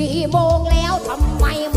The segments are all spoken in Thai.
กี่โมงแล้วทำไม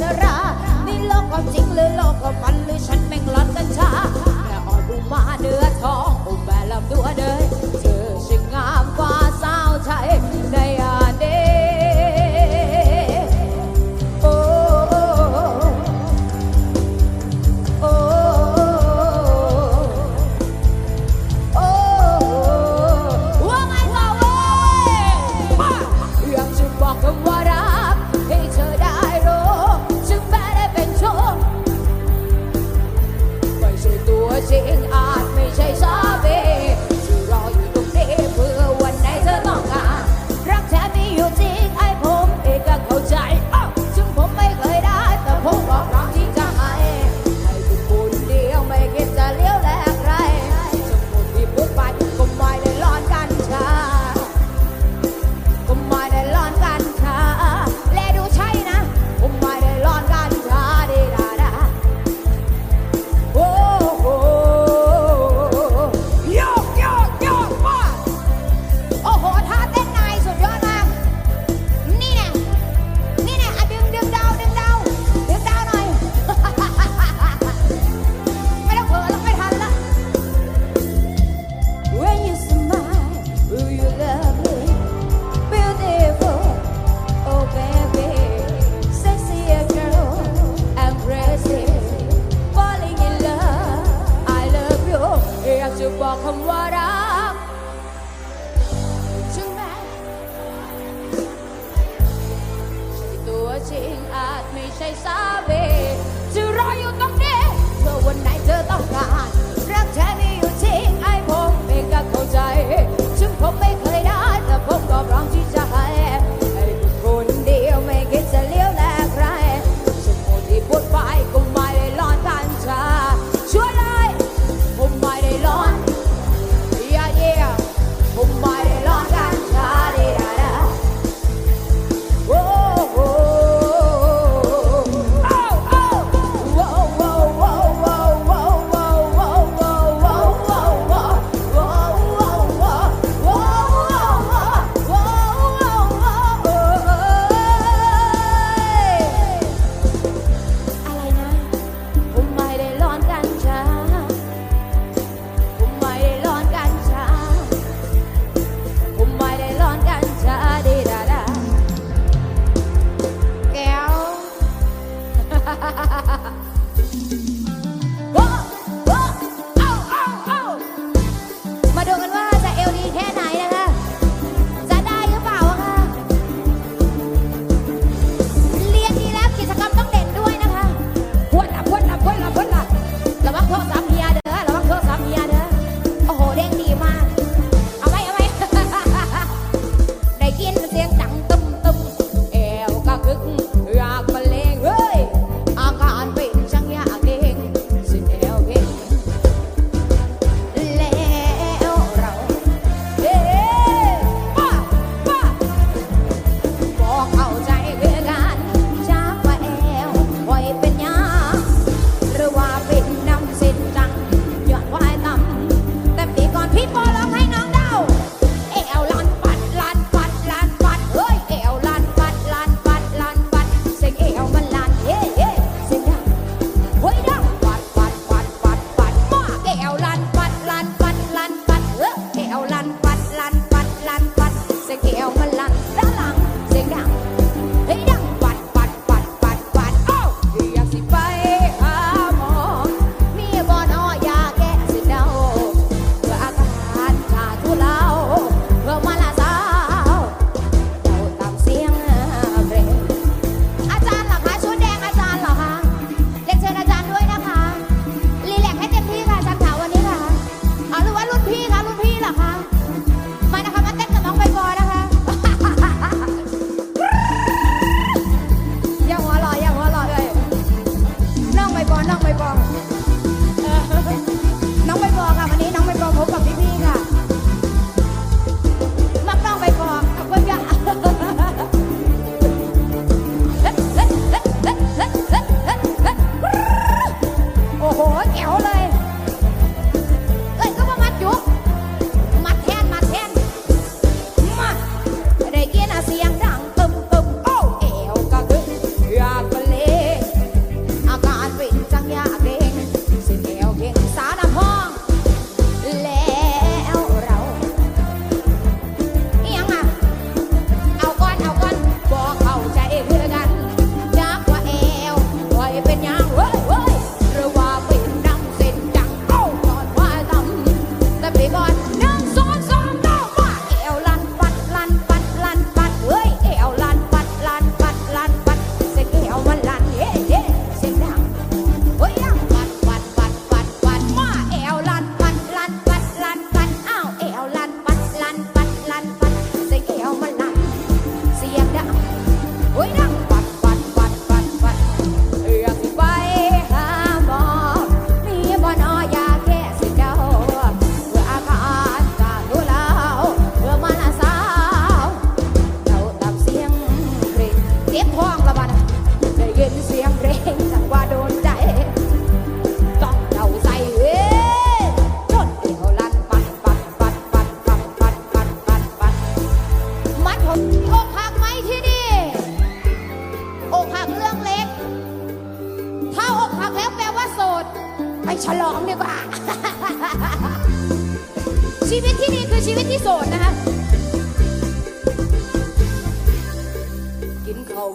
สรา นี่โลกความจริงหรือโลกความฝันหรือฉันแม่งหลอนกัญชาแม่ออกอุมาเดือ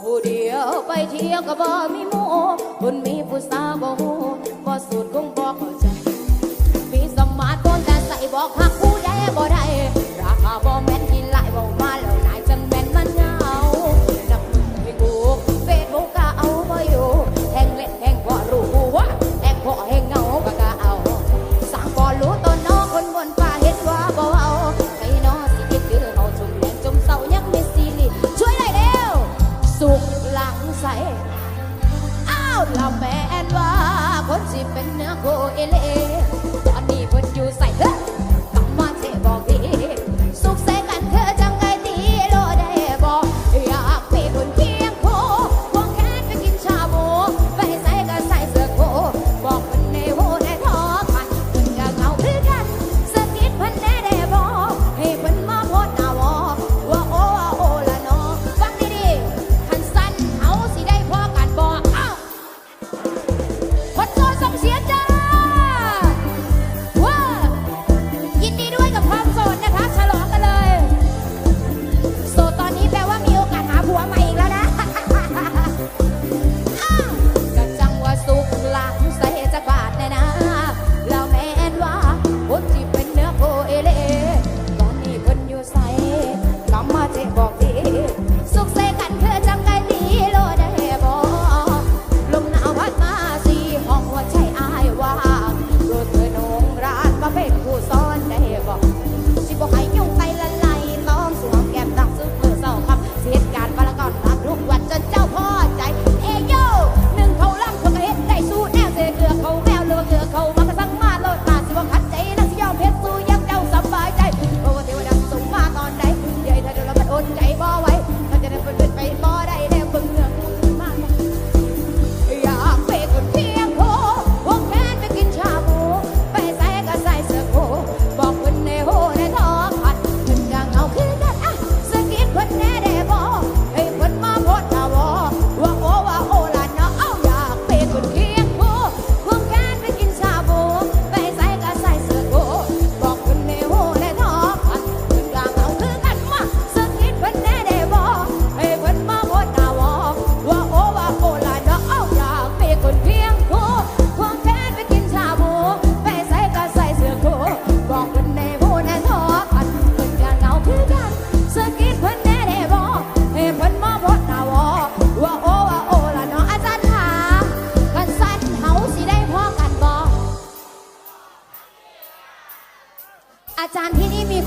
ผู้เดียวไปเที่ยวก็บ่มีหมู่คนมีผู้สาวบ่ฮู้บ่สูตรคงบ่เข้าใจมีสมาร์ทโฟนแต่ใส่บ่คัก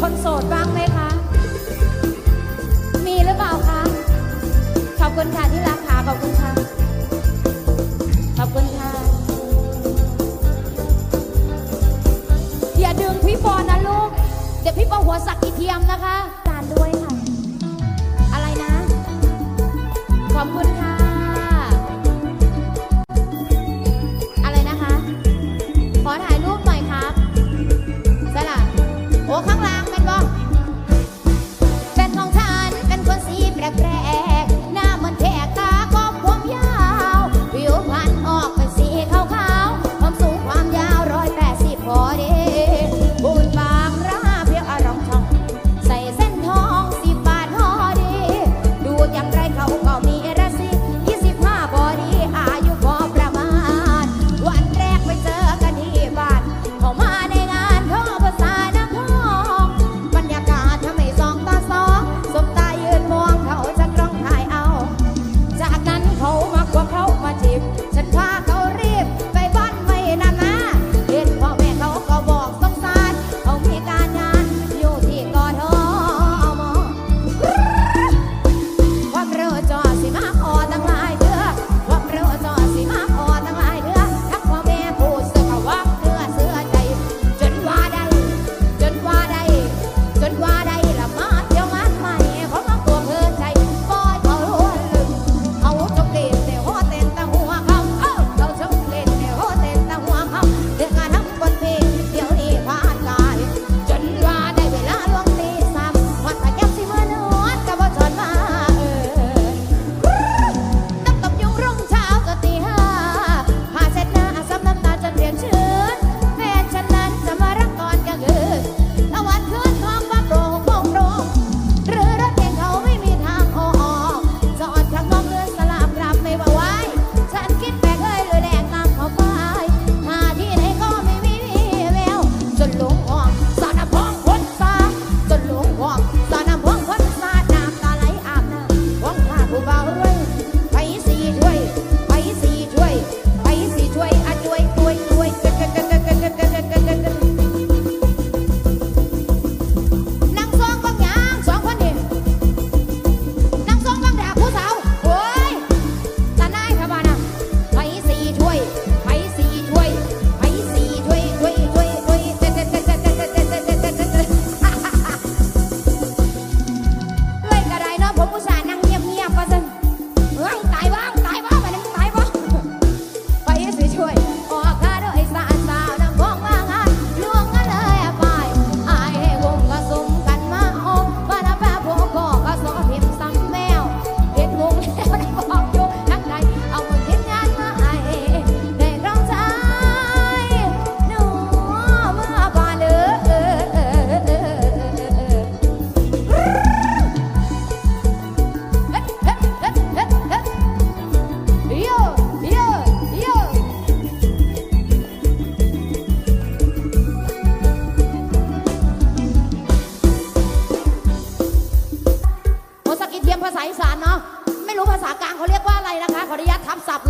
คนโสดบ้างไหมคะ มีหรือเปล่าคะ ขอบคุณค่ะที่รักค่ะขอบคุณค่ะ ขอบคุณค่ะ อย่าดึงพี่ปอนะลูก เดี๋ยวพี่ปอหัวสักอีเทียมนะคะ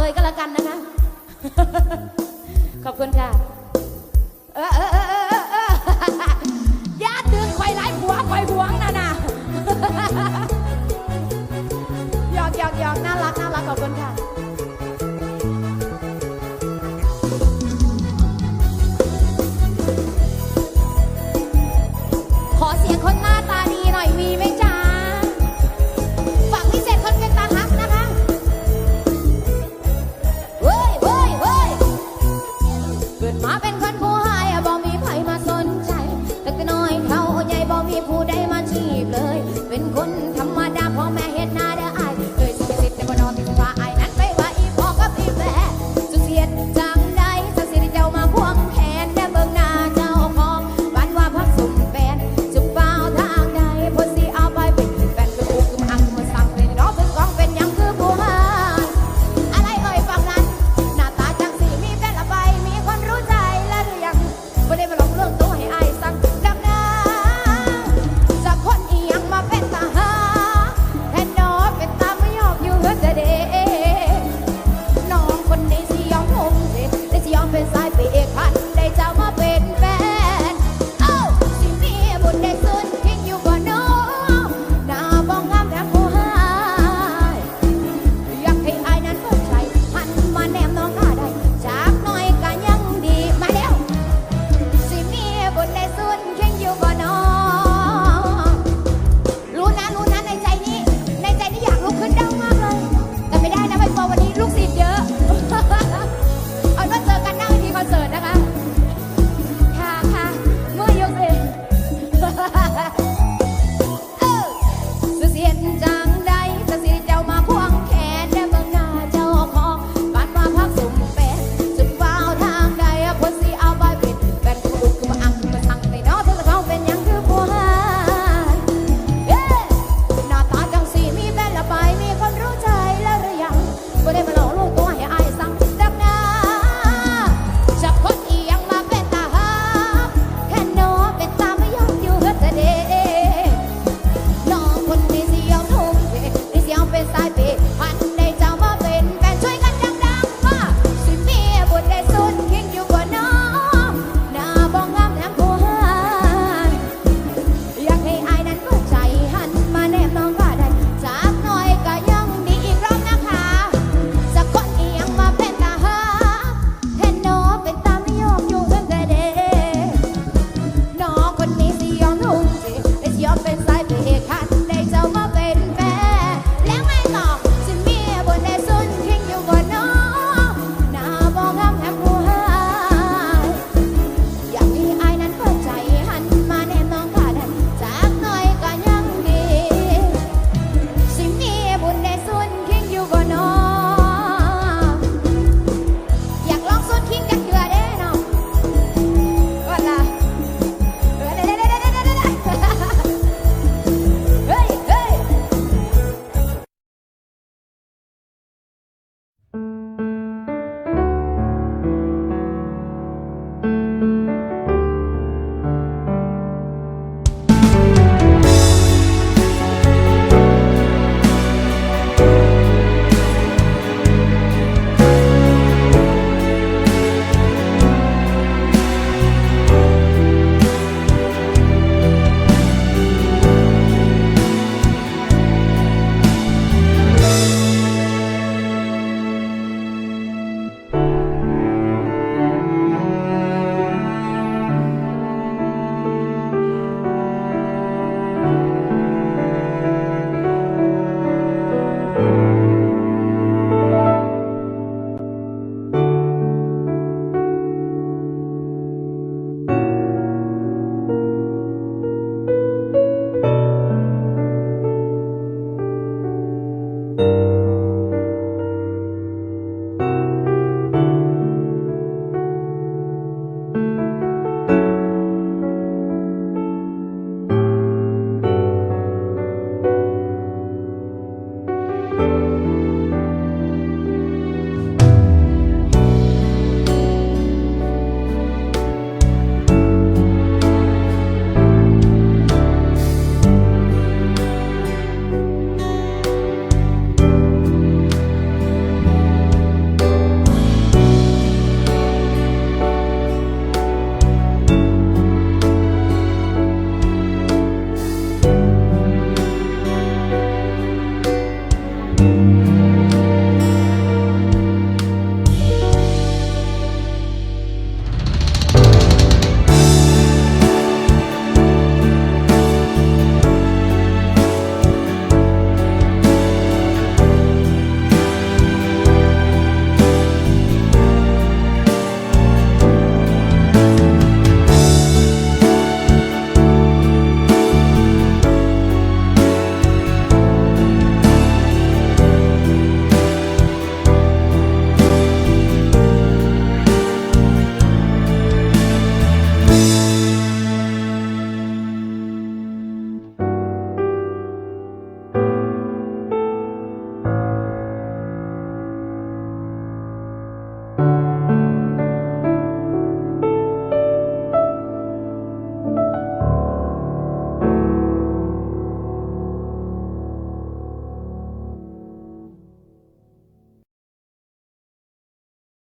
ยก็แล้วกันนะคะ ขอบคุณค่ะ 马าเ